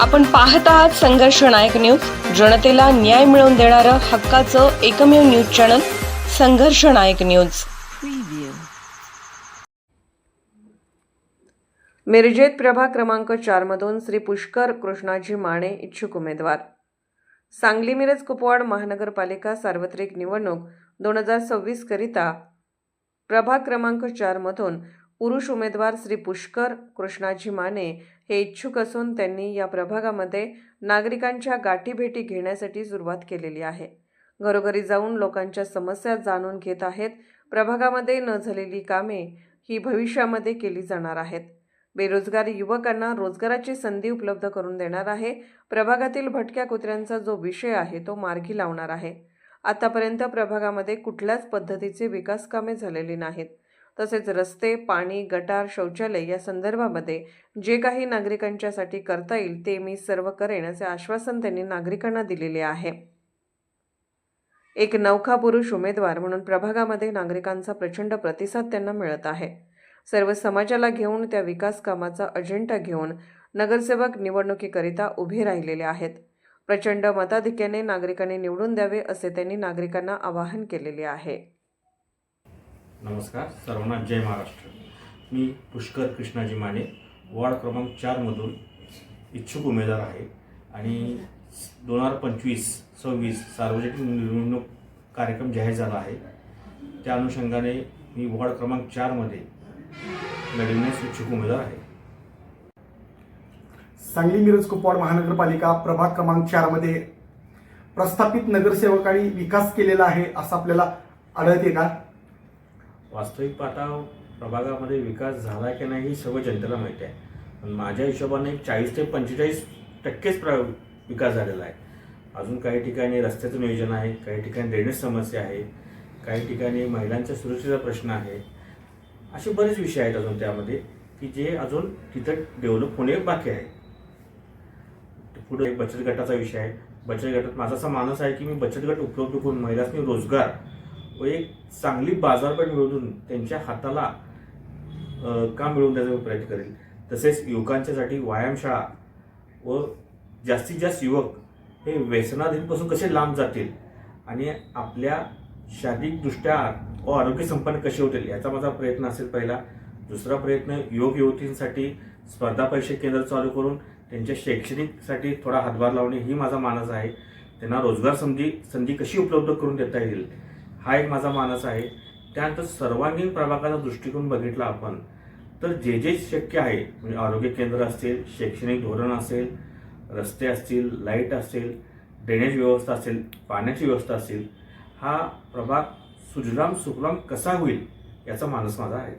आपण पाहत आहात संघर्ष नायक न्यूज. जनतेला न्याय मिळवून देणारं हक्काचं एकमेव न्यूज चॅनल संघर्ष नायक न्यूज. मिरजेत प्रभाग क्रमांक चार मधून श्री पुष्कर कृष्णाजी माने इच्छुक उमेदवार. सांगली मिरज कुपवाड महानगरपालिका सार्वत्रिक निवडणूक दोन हजार सव्वीस करिता प्रभाग क्रमांक चार मधून पुरुष उमेदवार श्री पुष्कर कृष्णाजी माने हे इच्छुक असून त्यांनी या प्रभागामध्ये नागरिकांच्या गाठीभेटी घेण्यासाठी सुरुवात केलेली आहे. घरोघरी जाऊन लोकांच्या समस्या जाणून घेत आहेत. प्रभागामध्ये न झालेली कामे ही भविष्यामध्ये केली जाणार आहेत. बेरोजगार युवकांना रोजगाराची संधी उपलब्ध करून देणार आहे. प्रभागातील भटक्या कुत्र्यांचा जो विषय आहे तो मार्गी लावणार आहे. आतापर्यंत प्रभागामध्ये कुठल्याच पद्धतीचे विकास कामे झालेली नाहीत. तसेच रस्ते पाणी गटार शौचालय या संदर्भामध्ये जे काही नागरिकांच्यासाठी करता येईल ते मी सर्व करेन असे आश्वासन त्यांनी नागरिकांना दिलेले आहे. एक नौखा पुरुष उमेदवार म्हणून प्रभागामध्ये नागरिकांचा प्रचंड प्रतिसाद त्यांना मिळत आहे. सर्व समाजाला घेऊन त्या विकास कामाचा अजेंडा घेऊन नगरसेवक निवडणुकीकरिता उभे राहिलेले आहेत. प्रचंड मताधिक्याने नागरिकांनी निवडून द्यावे असे त्यांनी नागरिकांना आवाहन केलेले आहे. नमस्कार सर्वांना जय महाराष्ट्र. मी पुष्कर कृष्णाजी माने वॉर्ड क्रमांक चारमधून इच्छुक उमेदवार आहे आणि दोन हजार पंचवीस सव्वीस सार्वजनिक निवडणूक कार्यक्रम जाहीर झाला आहे. त्या अनुषंगाने मी वॉर्ड क्रमांक चारमध्ये लढविण्यास इच्छुक उमेदवार आहे. सांगली मिरज कुपवाड महानगरपालिका प्रभाग क्रमांक चारमध्ये प्रस्थापित नगरसेवकांनी विकास केलेला आहे असं आपल्याला आढळते का? वास्तविक पाहता प्रभागामध्ये विकास झाला की नाही ही सर्व जनतेला माहिती आहे. पण माझ्या हिशोबाने चाळीस ते पंचेचाळीस टक्केच प्र विकास झालेला आहे. अजून काही ठिकाणी रस्त्याचं नियोजन आहे काही ठिकाणी ड्रेनेज समस्या आहे काही ठिकाणी महिलांच्या सुरक्षेचा प्रश्न आहे. असे बरेच विषय आहेत अजून त्यामध्ये की जे अजून तिथं डेव्हलप होणे बाकी आहे. पुढे एक बचत गटाचा विषय आहे. बचत गटात माझा असा मानस आहे की मी बचत गट उपलब्ध करून महिलांनी रोजगार व एक चांगली बाजारपेठ मिळवून त्यांच्या हाताला काम मिळवून द्यायचा मी प्रयत्न करेल तसेच युवकांच्यासाठी व्यायामशाळा व जास्तीत जास्त युवक हे व्यसनाधीनपासून कसे लांब जातील आणि आपल्या शारीरिकदृष्ट्या व आरोग्य संपन्न कसे होतील याचा माझा प्रयत्न असेल पहिला. दुसरा प्रयत्न युवक युवतींसाठी स्पर्धा परीक्षा केंद्र चालू करून त्यांच्या शैक्षणिकसाठी थोडा हातभार लावणे ही माझा मानस आहे. त्यांना रोजगार संधी संधी कशी उपलब्ध करून देता येईल? हा एक माझा मानस आहे. त्यानंतर सर्वांगीण प्रभागाचा दृष्टिकोन बघितला आपण तर जे जे शक्य आहे म्हणजे आरोग्य केंद्र असतील शैक्षणिक धोरण असेल रस्ते असतील लाइट असेल ड्रेनेज व्यवस्था असेल पाण्याची व्यवस्था असेल हा प्रभाग सुजलाम सुफलाम कसा होईल याचा मानस माझा आहे.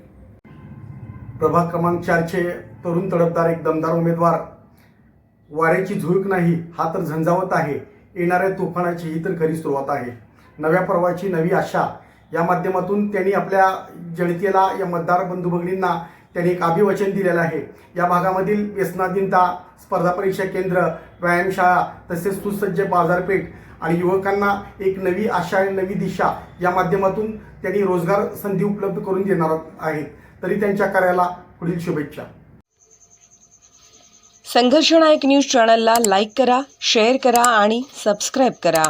प्रभाग क्रमांक चारचे तरुण तडफदार एक दमदार उमेदवार. वाऱ्याची झुळूक नाही हा तर झंझावत आहे. येणाऱ्या तुफानाची ही तर खरी सुरुवात आहे. नव्या पर्वाची नवी आशा. या माध्यमातून त्यांनी आपल्या जनतेला या मतदार बंधू भगिनींना त्यांनी एक अभिवचन दिलेलं आहे. या भागामधील व्यसनाधीनता स्पर्धा परीक्षा केंद्र व्यायामशाळा तसेच सुसज्ज बाजारपेठ आणि युवकांना एक नवी आशा आणि नवी दिशा या माध्यमातून त्यांनी रोजगार संधी उपलब्ध करून देणार आहेत. तरी त्यांच्या कार्याला पुढील शुभेच्छा. संघर्षनायक न्यूज चॅनलला लाईक करा शेअर करा आणि सबस्क्राईब करा.